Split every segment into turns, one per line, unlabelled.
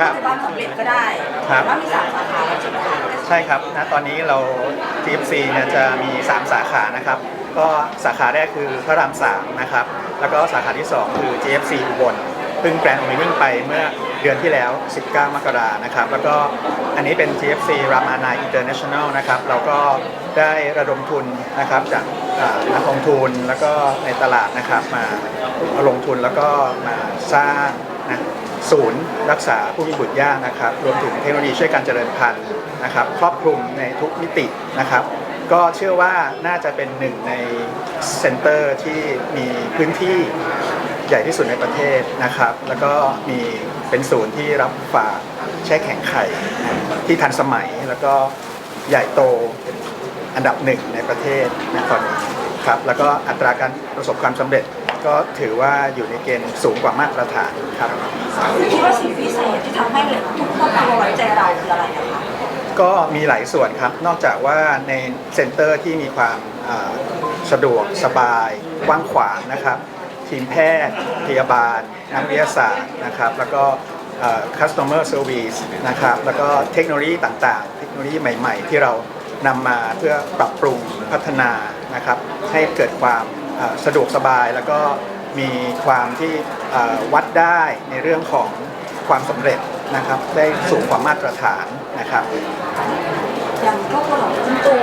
ค่ะ
ครับ
ปัจจุบันสำเร็จก็ได้
ครับ
ว่ามีสามสาขาแล้วใช่ไหมคะ
ใช่ครับณตอนนี้เรา TFC เนี่ยจะมี 3 สาขานะครับ ก็สาขาแรกคือพระราม3นะครับ แล้วก็สาขาที่ 2 คือ GFC อุบลเพิ่งแกรนด์โอเพนนิ่งไปเมื่อเดือนที่แล้ว 19 มกรานะครับ แล้วก็อันนี้เป็น GFC รามานายอินเตอร์เนชั่นแนลนะครับ เราก็ได้ระดมทุนนะครับจากอ่านักลงทุนแล้วก็ในตลาดนะครับมาลงทุนแล้วก็มาสร้างนะ ศูนย์รักษาผู้มีบุตรยากนะครับ รวมถึงเทคโนโลยีช่วยการเจริญพันธุ์นะครับครอบคลุมในทุกมิตินะครับ ก็เชื่อว่าน่าจะเป็นหนึ่งในเซ็นเตอร์ที่มีพื้นที่ใหญ่ที่สุดในประเทศนะครับ แล้วก็มีเป็นศูนย์ที่รับฝากแช่แข็งไข่ที่ทันสมัยแล้วก็ใหญ่โตอันดับหนึ่งในประเทศนะตอนนี้ครับแล้วก็อัตราการประสบความสำเร็จ ก็ถือว่าอยู่ในเกณฑ์สูงกว่ามาตรฐานครับ
คิดว่าสิ่งพิเศษที่ทำให้ทุกคนมาไว้ใจเราคืออะไรอะคะ
ก็มีหลายส่วนครับ นอกจากว่าในเซ็นเตอร์ที่มีความอ่าสะดวกสบายกว้างขวางนะครับ ทีมแพทย์พยาบาล นักวิทยาศาสตร์นะครับ แล้วก็เอ่อ customer service นะครับ แล้วก็เทคโนโลยีต่างๆ เทคโนโลยีใหม่ ๆ ที่เรานำมาเพื่อปรับปรุงพัฒนานะครับ ให้เกิดความเอ่อ สะดวกสบายแล้วก็มีความที่วัดได้ในเรื่องของความสำเร็จนะครับ ได้สูงกว่ามาตรฐานนะครับ
อย่างครอบครัวของคุณตู่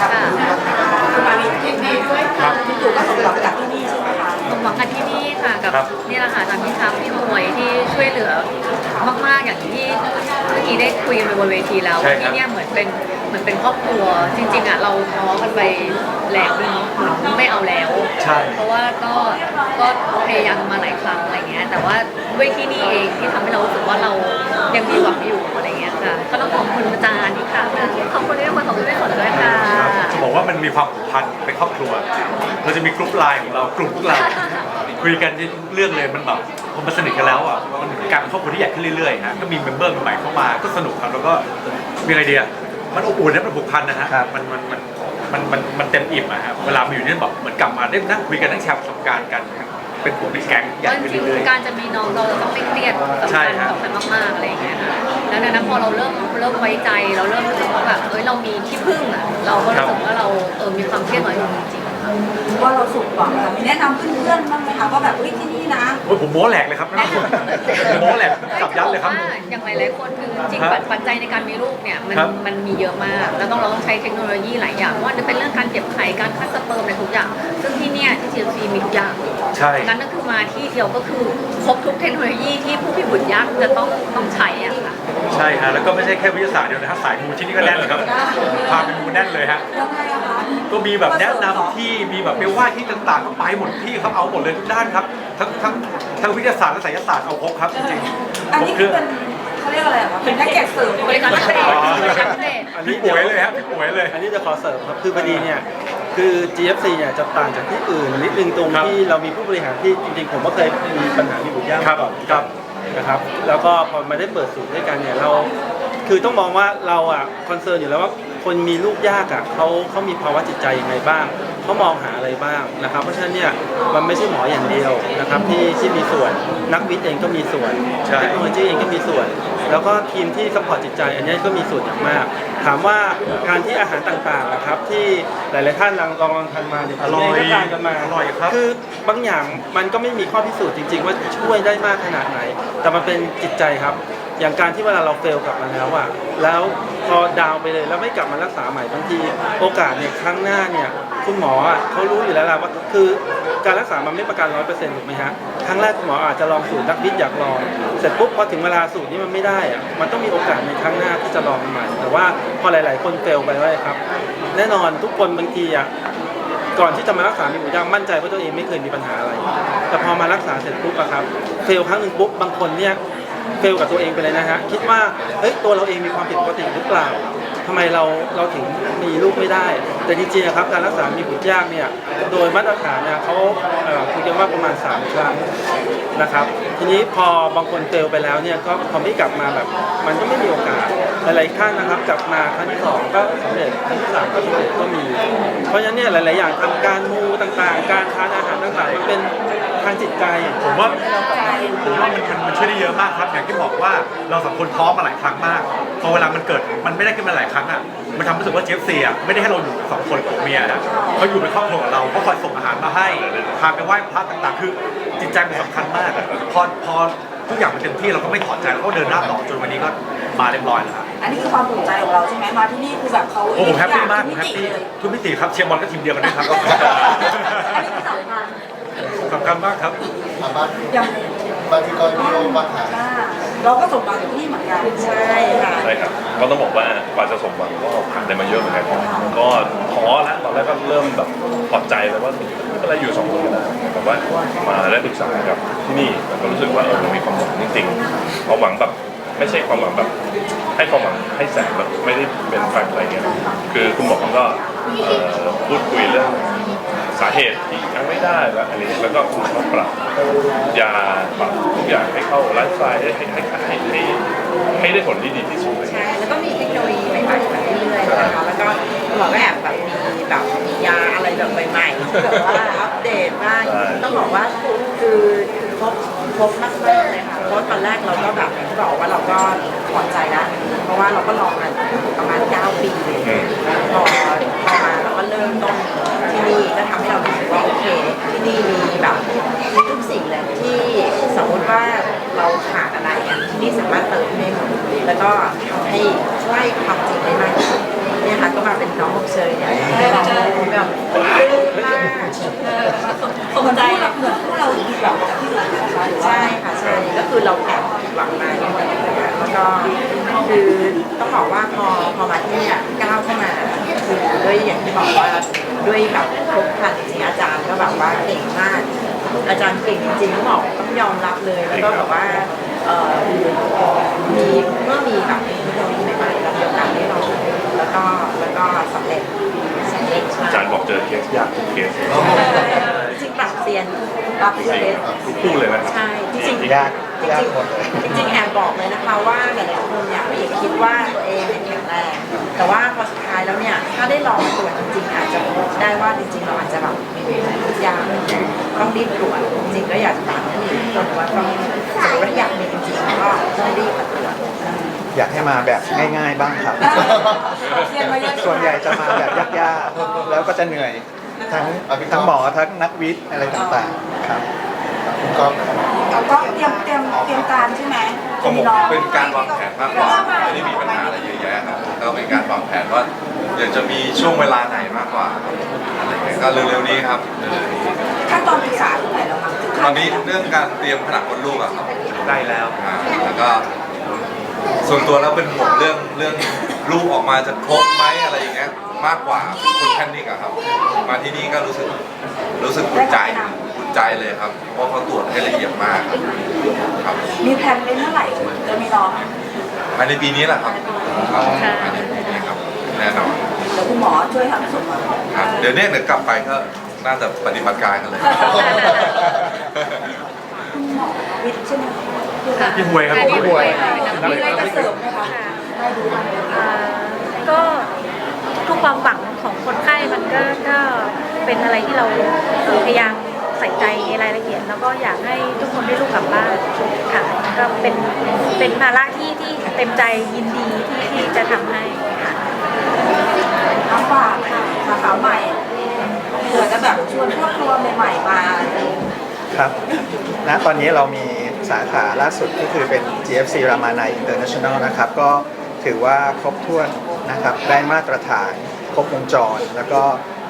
กับคุณมารีที่นี่ด้วยค่ะคุณตู่ก็สมหวังจากที่นี่ใช่ไหมคะ
สมหวังกันที่นี่ค่ะกับ
ครับ
นี่แหละค่ะทางพี่ทัพพี่มวยที่ช่วยเหลือมากๆอย่างที่เมื่อกี้ได้คุยกันไปบนเวทีแล้ว
ใช่ครับ
ที่เนี่ยเหมือนเป็น เหมือนเป็นครอบครัว จริง ๆอะเราท้อกันไปแล้วเนาะเหมือนไม่เอาแล้ว
ใช่
เพราะว่าก็ก็พยายามมาหลายครั้งอะไรเงี้ย แต่ว่าด้วยที่นี่เองที่ทำให้เรารู้สึกว่าเรายังมีหวังอยู่อะไรเงี้ยค่ะ ก็ต้องขอบคุณอาจารย์อีกครั้งหนึงขอบคุณที่ทุกคนขอบคุณที่ฝนด้วยค่ะ
จะบอกว่ามันมีความผูกพันเป็นครอบครัว เราจะมีกลุ่มไลน์ของเรากลุ่มพวกเรา คุยกันเรื่องเลยมันแบบพอมันสนิทกันแล้วอะมันเหมือนกลารเป็นครอบครัวที่ใหญ่ขึ้นเรื่อยๆฮะก็มีเมมเบอร์ใหม่ๆเข้ามาก็สนุกครับแล้วก็มีอะไรเดีย มันอบอุ่นนะมันผูกพันนะฮะ
ครับ
มันมันมันมันมันมันเต็มอิ่มอะครับเวลามาอยู่นี่แบบเหมือนกลับมาได้นั่งคุยกันนั่งแชร์ประสบการณ์กันเป็นกลุ่มเป็นแก๊งใหญ่
ก็จ
ขึ้น
ริง
เรื่อย
ๆ การจะมีน้องเราต้องไม่เครียดสำ
ใช่
คัญ
ครับ
สำคัญมากๆอะไรอย่างเงี้ยค่ะแล้วดังนั้นพอเราเริ่มเริ่มไว้ใจเราเริ่มรู้สึกว่าแบบเอ้ยเรามีที่พึ่งอะเราก็รู้สึกว่าเราเออมีความเครียดน้อยลงจริงๆค่ะ
ว่าเราสุขหวังค่ะมีแนะนำเพื่อนๆบ้างไหมคะว่าแบบเฮ้ยที่นี่นะ
ๆโอ้ยผมโม้แหลกเลยครับผมโม้แหลกจับยัดเลยครับ
ว่าอย่างหลายๆคนคือจริง
ครับ
ๆปัจจัยในการมีลูกเนี่ยมัน
ครับ
มันมีเยอะมาก แล้วต้องเราต้องใช้เทคโนโลยีหลายอย่างไม่ว่าจะเป็นเรื่องการเก็บไข่การคัดสเปิร์มอะไรทุกอย่าง ซึ่งที่เนี่ยที่ TLC มีทุกอย่าง
ใช่
งั้นก็คือมาที่เดียวก็คือครบทุกเทคโนโลยีที่ผู้พิบุตรยากจะต้องต้องใช้อะค่ะ
ใช่ฮะแล้วก็ไม่ใช่แค่วิทยาศาสตร์เดียวนะฮะสายมูที่นี่ก็แน่นเลยครับพาไปมูแน่นเลยฮะ
ยังไงอะคะ
ก็มีแบบแนะนำที่มีแบบไปไหว้ที่ต่างๆก็ไปหมดที่ครับเอาหมดเลยทุกด้านครับทั้งทั้งทั้งวิทยาศาสตร์และไสยศาสตร์เอาครบครับจริงๆ
อัน
ครบ
นี้
เค
คื
รื่
อ
อง
เป็น เขาเรียกอะไรอะคะเป็นแพ็กเกจเสริม
บริการพิเศษ
อ๋อ
บริการพิเศษ
อัน
พี่
นี้
ป่วย
เดี๋
เลยครับพี่ป่วยเลย
อันนี้จะขอเสริมครับคือพอดีเนี่ยคือ GFC เนี่ยจะต่างจากที่อื่นนิดนึงตรง
ครับ
ที่เรามีผู้บริหารที่จริงๆผมก็เคยมีปัญหามีบุตรยาก
ครับ
มาก่อน
ครับ
นะครับ แล้วก็พอมาได้เปิดศูนย์ด้วยกันเนี่ยเราคือต้องมองว่าเราอะคอนเซิร์นอยู่แล้วว่าคนมีลูกยากอะเขาเขามีภาวะจิตใจยังไงบ้าง เขามองหาอะไรบ้างนะครับเพราะฉะนั้นเนี่ยมันไม่ใช่หมออย่างเดียวนะครับที่ที่มีส่วนนักวิทย์เองก็มีส่วน
ใช่
เทคโนโลยีเองก็มีส่วน แล้วก็ทีมที่สปอร์ตจิตใจ อันนี้ก็มีส่วนอย่างมาก ถามว่าการที่อาหารต่างๆนะครับที่หลายๆท่านลองลองลองทานมาเนี่ย
อร่อย
ผมเงก็ทานกันมา
อร่อยครับ
คือบางอย่างมันก็ไม่มีข้อพิสูจน์จริง ๆ ว่าช่วยได้มากขนาดไหน แต่มันเป็นจิตใจครับ อย่างการที่เวลาเราเฟลกลับมาแล้วอะแล้วพอดาวไปเลยแล้วไม่กลับมารักษาใหม่บางที โอกาสเนี่ยครั้งหน้าเนี่ยคุณหมออะเขารู้อยู่แล้วล่ะว่าคือการรักษามันไม่ประกันร้อยเปอร์เซ็นต์ถูกไหมฮะครั้งแรกคุณหมออาจจะลองสูตรนักวิทย์อยากลอง เสร็จปุ๊บพอถึงเวลาสูตรนี้มันไม่ได้อะมันต้องมีโอกาสในครั้งหน้าที่จะลองใหม่ แต่ว่าพอหลาย ๆ คนเฟลไปแล้วครับ แน่นอนทุกคนบางทีอะก่อนที่จะมารักษามีหูย่างมั่นใจว่าตัวเองไม่เคยมีปัญหาอะไร แต่พอมารักษาเสร็จปุ๊บอะครับเฟลครั้งหนึ่งปุ๊บบางคนเนี่ย เฟลกับตัวเองไปเลยนะฮะคิดว่าเฮ้ยตัวเราเองมีความผิดปกติหรือเปล่าทำไมเราเราถึงมีลูกไม่ได้ แต่จริงๆอะครับการรักษามีบุตรยากเนี่ยโดยมาตรฐานเนี่ยเขาคุยกันว่าประมาณ 3 ครั้งนะครับ ทีนี้พอบางคนเฟลไปแล้วเนี่ยก็พอไม่กลับมาแบบ มันก็ไม่มีโอกาสหลายๆท่านนะครับกลับมาครั้งที่สองก็สำเร็จครั้งที่สามก็สำเร็จก็มี เพราะฉะนั้นเนี่ยหลาย ๆ อย่างทำการมูต่างๆ การทานอาหารต่างๆมันเป็นทางจิตใจ
ผมว่า ผมว่ามันมันมันช่วยได้เยอะมากครับ อย่างที่บอกว่าเราสองคนท้อมาหลายครั้งมากพอเวลามันเกิดมันไม่ได้ขึ้นมาหลายครั้งอะมันทำให้รู้สึกว่าเจฟซีอะไม่ได้ให้เราอยู่สองคนกับเมียนะเขาอยู่เป็นครอบครัวกับเราเขาคอยส่งอาหารมาให้พาไปไหว้พระต่างๆ คือจิตใจมันสำคัญมากอะพอพอทุกอย่างมันเต็มที่เราก็ไม่ถอดใจเราก็เดินหน้าต่อจนวันนี้ก็มาเรียบร้อยแล้วครับ
อันนี้คือความภูมิใจของเราใช่ไหมมาที่นี่คือแบบเขา
โอ้ผมแฮปปี้มากผม
ทุ
แฮป
มิติ
ปี้
เลย
ทุกมิติครับเชียร์บอลก็ทีมเดียวกันด้วยครับ
อันนี้คือสำคัญ
สำคัญมากครับ
อะบ้าน
อย่าง
บ้านพี่ก้อยพี่โอ้บ้านหาย
อ่าเราก็สมหวังกับที่นี่เหมือนกันใช่ค่ะ
ใช่ครับก็ต้องบอกว่ากว่าจะสมหวังก็ผ่านอะไรมาเยอะเหมือนกันก็ท้อแล้วตอนแรกก็เริ่มแบบถอดใจแล้วว่าไม่เป็นไรอยู่สองคนก็ได้แต่ว่ามาได้ปรึกษากับที่นี่มันก็รู้สึกว่าเออมันมีความหวังจริงๆความหวังแบบไม่ใช่ความหวังแบบให้ความหวังให้แสงแบบไม่ได้เป็นแฟกต์อะไรเงี้ยคือคุณหมอก็เอ่อพูดคุยเรื่อง สาเหตุที่ยังไม่ได้แล้วอันนี้แล้วก็คุณหมอก็ปรับยาปรับทุกอย่างให้เข้าไลฟ์สไตล์ให้ให้ให้ให้ให้ได้ผลที่ดีที่สุดเลย
ใช่แล้วก็มีเทคโนโลยีใหม่ๆมาเรื่อยๆนะคะแล้วก็คุณหมอก็แอบแบบมีแบบมียาอะไรแบบใหม่ๆที่แบบว่าอัปเดตมาก
ใช่
ต้องบอกว่าคือคือครบครบมากๆเลยค่ะเพราะตอนแรกเราก็แบบอย่างที่บอกว่าเราก็ถอดใจแล้วเพราะว่าเราก็ลองมาประมาณ 9 ปีเลย
อืม
พอพอมาเรา ก็เริ่มต้นที่นี่ก็ทำให้เรารู้สึกว่าโอเค ที่นี่มีแบบมีทุกสิ่งเลยที่สมมติว่าเราขาดอะไรอะที่นี่สามารถเติมให้หมดแล้วก็ทำให้ใกล้ความจริงได้มากที่สุดเนี่ยค่ะก็มาเป็นน้องอบเชยเนี่ยแบบปลื้มมาก
สมใจเหมือนพวกเราดีแบบที่อื่นนะคะหรือว่า
ใช่ค่ะใช่ก็คือเราแอบผิดหวังมาอย่างนี้นแล้วก็คือต้องบอกว่าพอพอมาที่เนี่ยก้าวเข้ามา คือด้วยอย่างที่บอกว่าด้วยแบบครบครันจริงๆอาจารย์ก็แบบว่าเก่งมาก อาจารย์เก่งจริงๆต้องบอกต้องยอมรับเลยแล้วก็แบบว่าเอ่อมีเมื่อมีแบบเทคโนโลยีใหม่ๆเรามีโอกาสได้ลองแล้วก็แล้วก็สำเร็จสำเร็จ
อาจารย์บอกเจอเคสยากทุกเคส
จริงๆปรับเซียนปรับเซียน
ทุกคู่เลยนะครับ
ใช่จริงๆ
ยาก ยากหมดเลย
จริงๆแอบบอกเลยนะคะว่าหลายๆคนเนี่ยเอกคิดว่าตัวเองเนี่ยแข็งแรงแต่ว่าพอสุดท้ายแล้วเนี่ยถ้าได้ลองตรวจจริงๆ อาจจะพบได้ว่าจริงๆเราอาจจะแบบยากต้องรีบตรวจจริงๆก็อยากจะฝากท่านอื่นก็ว่าต้องสมมติว่าอยากมีจริงๆก็ต้องรีบมาตรวจ
อยากให้มาแบบง่ายๆบ้างครับ
เรียนมาเยอะ
ส่วนใหญ่จะมาแบบยากๆ แล้วก็จะเหนื่อย ทั้งทั้งหมอทั้งนักวิทย์อะไรต่างๆ ครับ
คุณก๊อฟ
เราก็เตรียมเตรียมเตรียมการใช่ไหม
ก็ผม
น้อง
เป็นการวางแผนมากกว่าไม่ได้มีปัญหาอะไรเยอะแยะครับก็เป็นการวางแผนว่าอยากจะมีช่วงเวลาไหนมากกว่าครับอะไรเงี้ยก็เร็วๆนี้ครับเร็วๆนี้
ขั้นตอนปรึกษาตรงไหนแล้วคะ
ตอนนี้เรื่องการเตรียมผนังมดลูกอะครับ
ได้แล้ว
อ่าแล้วก็ ส่วนตัวแล้วเป็นห่วงเรื่องเรื่องลูกออกมาจะครบไหมอะไรอย่างเงี้ยมากกว่าคุณแพนิกอะครับ มาที่นี่ก็รู้สึกรู้สึกอุ่นใจอุ่น ใจเลยครับ เพราะเขาตรวจให้ละเอียดมากครับครับ
มีแผนเป็นเมื่อไหร่จะมีน้อง
ภายในปีนี้แหละครับครับภายในปีนี้ครับแน่นอน
เดี๋ยวคุณหมอช่วยทำส่งมา
ครับเดี๋ยวเนี้เดี๋ยวกลับไปก็น่าจะปฏิบัติการกันเลย
คุณหมอวิทย์ใช่ไหมคะ
พี่หวยครับ
อ่า
พี่
พี่
ห
ห
ว
วยย
มีอะไรจะเสริมไหมคะ
ค่ะ
ได้ดูกัน
อ่าก็ทุกความหวังของคนไข้มันก็ก็เป็นอะไรที่เราพยายาม ใส่ใจในรายละเอียด แล้วก็อยากให้ทุกคนได้ลูกกลับบ้านค่ะก็เป็นเป็นภาระที่ที่เต็มใจยินดีที่ที่จะทำให้ค่ะ
น้องฝากค่ะสาขาใหม่เผื่อจะแบบชวนครอบครัวใหม่ๆมา
ครับณตอนนี้เรามีสาขาล่าสุดก็คือเป็น GFC Ramanai International นะครับ ก็ถือว่าครบถ้วนนะครับ ได้มาตรฐาน ครบวงจร แล้วก็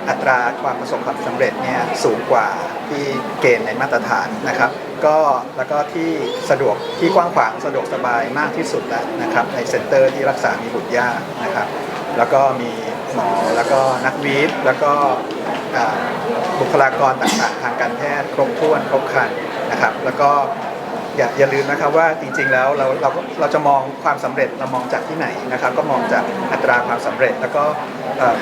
อัตราความประสบความสำเร็จเนี่ยสูงกว่าที่เกณฑ์ในมาตรฐานนะครับก็แล้วก็ที่สะดวกที่กว้างขวางสะดวกสบายมากที่สุดแล้วนะครับในเซ็นเตอร์ที่รักษามีบุตรยากนะครับ แล้วก็มีหมอแล้วก็นักวิทย์แล้วก็บุคลากรต่างๆ ทางการแพทย์ครบถ้วนครบครันนะครับ แล้วก็ อย่าอย่าลืมนะครับว่าจริงๆแล้วเราเราเราจะมองความสำเร็จเรามองจากที่ไหนนะครับ ก็มองจากอัตราความสำเร็จแล้วก็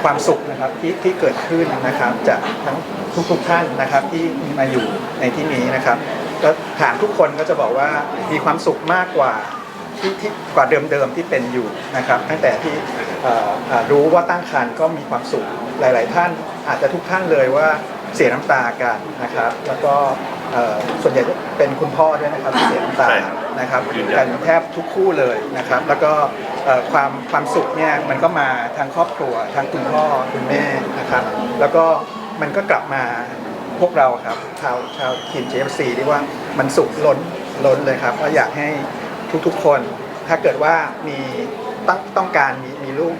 ความสุขนะครับที่ที่เกิดขึ้นนะครับจากทั้งทุกๆท่านนะครับที่มาอยู่ในที่นี้นะครับก็ถามทุกคนก็จะบอกว่ามีความสุขมากกว่าที่ที่กว่าเดิมๆที่เป็นอยู่นะครับตั้งแต่ที่รู้ว่าตั้งครรภ์ก็มีความสุขหลาย ๆ ท่านอาจจะทุกท่านเลยว่าเสียน้ำตากันนะครับ แล้วก็ เอ่อส่วนใหญ่เป็นคุณพ่อด้วยนะครับที่เสียน้ำตา
ใช่ครับ
นะครับ
ยืนยั
กัน นแทบทุกคู่เลยนะครับ แล้วก็เอ่อความความสุขเนี่ยมันก็มาทางครอบครัวทั้งคุณพ่อคุณแม่นะครับ แล้วก็มันก็กลับมาพวกเราครับชาวชาวทีม JFC ที่ว่ามันสุขล้นล้นเลยครับก็อยากให้ทุกๆคน ถ้าเกิดว่ามีต้องต้องการมีมีลูก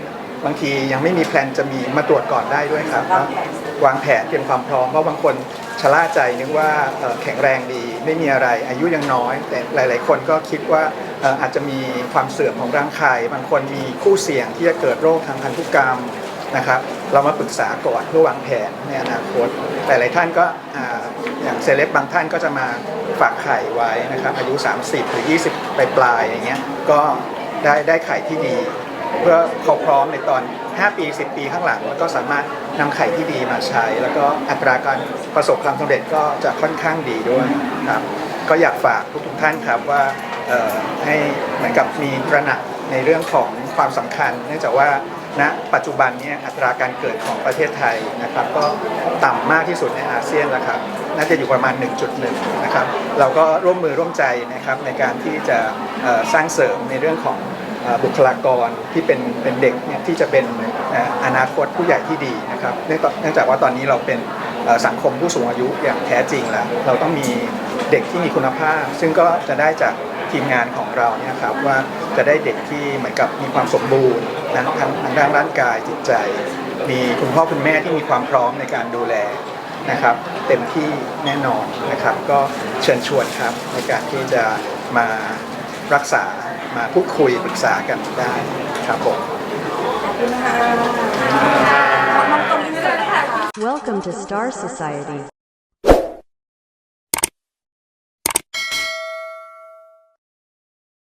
บางทียังไม่มีแพลนจะมีมาตรวจก่อนได้ด้วยครับว่าวางแผนเตรียมความพร้อมเพราะบางคน ชะล่าใจนึกว่าเอ่อแข็งแรงดีไม่มีอะไรอายุยังน้อย แต่หลาย ๆ คนก็คิดว่าอาจจะมีความเสื่อมของร่างกายบางคนมีคู่เสี่ยงที่จะเกิดโรคทางพันธุกรรมนะครับเรามาปรึกษาก่อนเพื่อวางแผนในอนาคตหลาย ๆ ท่านก็อย่างเซเลบบางท่านก็จะมาฝากไข่ไว้นะครับอายุ 30 หรือ 20ปปลายๆอย่างเงี้ยก็ได้ได้ไข่ที่ดี เพื่อเขาพร้อมในตอน 5 ปี 10 ปีข้างหลัง แล้วก็สามารถนำไข่ที่ดีมาใช้ แล้วก็อัตราการประสบความสำเร็จก็จะค่อนข้างดีด้วยครับ ก็อยากฝากทุกๆท่านครับว่าเอ่อให้เหมือนกับมีตระหนักในเรื่องของความสำคัญ เนื่องจากว่าณปัจจุบันเนี้อัตราการเกิดของประเทศไทยนะครับ ก็ต่ำมากที่สุดในอาเซียนแล้วครับน่าจะอยู่ประมาณ 1.1 นะครับ เราก็ร่วมมือร่วมใจนะครับในการที่จะเอ่อสร้างเสริมในเรื่องของ บุคลากรที่เป็นเป็นเด็กเนี่ยที่จะเป็นอนาคตผู้ใหญ่ที่ดีนะครับเนื่องจากว่าตอนนี้เราเป็นสังคมผู้สูงอายุอย่างแท้จริงแล้ว เราต้องมีเด็กที่มีคุณภาพ ซึ่งก็จะได้จากทีมงานของเราเนี่ยครับว่าจะได้เด็กที่เหมือนกับมีความสมบูรณ์นะทั้งทางด้านร่างกายจิตใจ มีคุณพ่อคุณแม่ที่มีความพร้อมในการดูแลนะครับ เต็มที่แน่นอนนะครับ ก็เชิญชวนครับในการที่จะมารักษา มาพูดคุยปรึกษากันได้ครับผม
น้องตรงนี้ไม่ได้ค่ะ
Welcome to Star Society.